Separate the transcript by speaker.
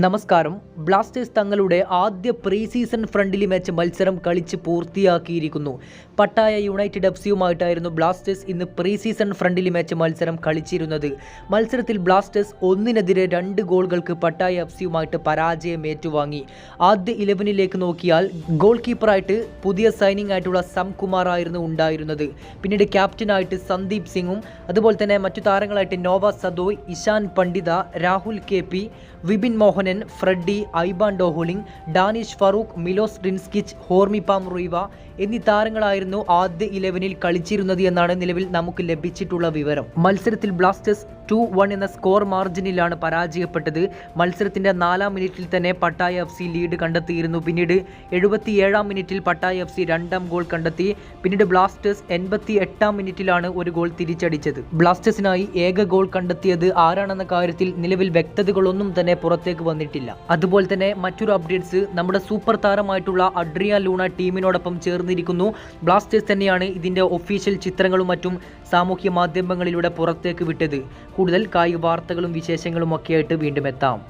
Speaker 1: നമസ്കാരം. ബ്ലാസ്റ്റേഴ്സ് തങ്ങളുടെ ആദ്യ പ്രീ സീസൺ ഫ്രണ്ട്ലി മാച്ച് മത്സരം കളിച്ച് പൂർത്തിയാക്കിയിരിക്കുന്നു. പട്ടായ യുണൈറ്റഡ് എഫ് സിയുമായിട്ടായിരുന്നു ബ്ലാസ്റ്റേഴ്സ് ഇന്ന് പ്രീ സീസൺ ഫ്രണ്ട്ലി മാച്ച് മത്സരം കളിച്ചിരുന്നത്. മത്സരത്തിൽ ബ്ലാസ്റ്റേഴ്സ് ഒന്നിനെതിരെ രണ്ട് ഗോളുകൾക്ക് പട്ടായ എഫ് സിയുമായിട്ട് പരാജയം ഏറ്റുവാങ്ങി. ആദ്യ ഇലവനിലേക്ക് നോക്കിയാൽ ഗോൾ കീപ്പറായിട്ട് പുതിയ സൈനിങ് ആയിട്ടുള്ള സം കുമാർ ആയിരുന്നു ഉണ്ടായിരുന്നത്. പിന്നീട് ക്യാപ്റ്റനായിട്ട് സന്ദീപ് സിംഗും അതുപോലെ തന്നെ മറ്റു താരങ്ങളായിട്ട് Noah Sadaoui Ishan Pandita Rahul K Vipin Mohanan Freddy Aiban Dohling Danish Farooq Milos Drincic Hormipam Ruivah എന്നീ താരങ്ങളായിരുന്നു ആദ്യ ഇലവനിൽ കളിച്ചിരുന്നത് എന്നാണ് നിലവിൽ നമുക്ക് ലഭിച്ചിട്ടുള്ള വിവരം. മത്സരത്തിൽ ബ്ലാസ്റ്റേഴ്സ് ടു വൺ എന്ന സ്കോർ മാർജിനിലാണ് പരാജയപ്പെട്ടത്. മത്സരത്തിന്റെ നാലാം മിനിറ്റിൽ തന്നെ പട്ടായ എഫ് സി ലീഡ് കണ്ടെത്തിയിരുന്നു. പിന്നീട് എഴുപത്തിയേഴാം മിനിറ്റിൽ പട്ടായ എഫ് സി രണ്ടാം ഗോൾ കണ്ടെത്തി. പിന്നീട് ബ്ലാസ്റ്റേഴ്സ് എൺപത്തി എട്ടാം മിനിറ്റിലാണ് ഒരു ഗോൾ തിരിച്ചടിച്ചത്. ബ്ലാസ്റ്റേഴ്സിനായി ഏക ഗോൾ കണ്ടെത്തിയത് ആരാണെന്ന കാര്യത്തിൽ നിലവിൽ വ്യക്തതകളൊന്നും തന്നെ പുറത്തേക്ക് വന്നിട്ടില്ല. അതുപോലെ തന്നെ മറ്റൊരു അപ്ഡേറ്റ്സ് നമ്മുടെ സൂപ്പർ താരമായിട്ടുള്ള അഡ്രിയ ലൂണ ടീമിനോടൊപ്പം ചേർന്നിരിക്കുന്നു. ബ്ലാസ്റ്റേഴ്സ് തന്നെയാണ് ഇതിന്റെ ഒഫീഷ്യൽ ചിത്രങ്ങളും മറ്റും സാമൂഹ്യ മാധ്യമങ്ങളിലൂടെ പുറത്തേക്ക് വിട്ടത്. കൂടുതൽ കായിക വാർത്തകളും വിശേഷങ്ങളും ഒക്കെയായിട്ട് വീണ്ടും എത്താം.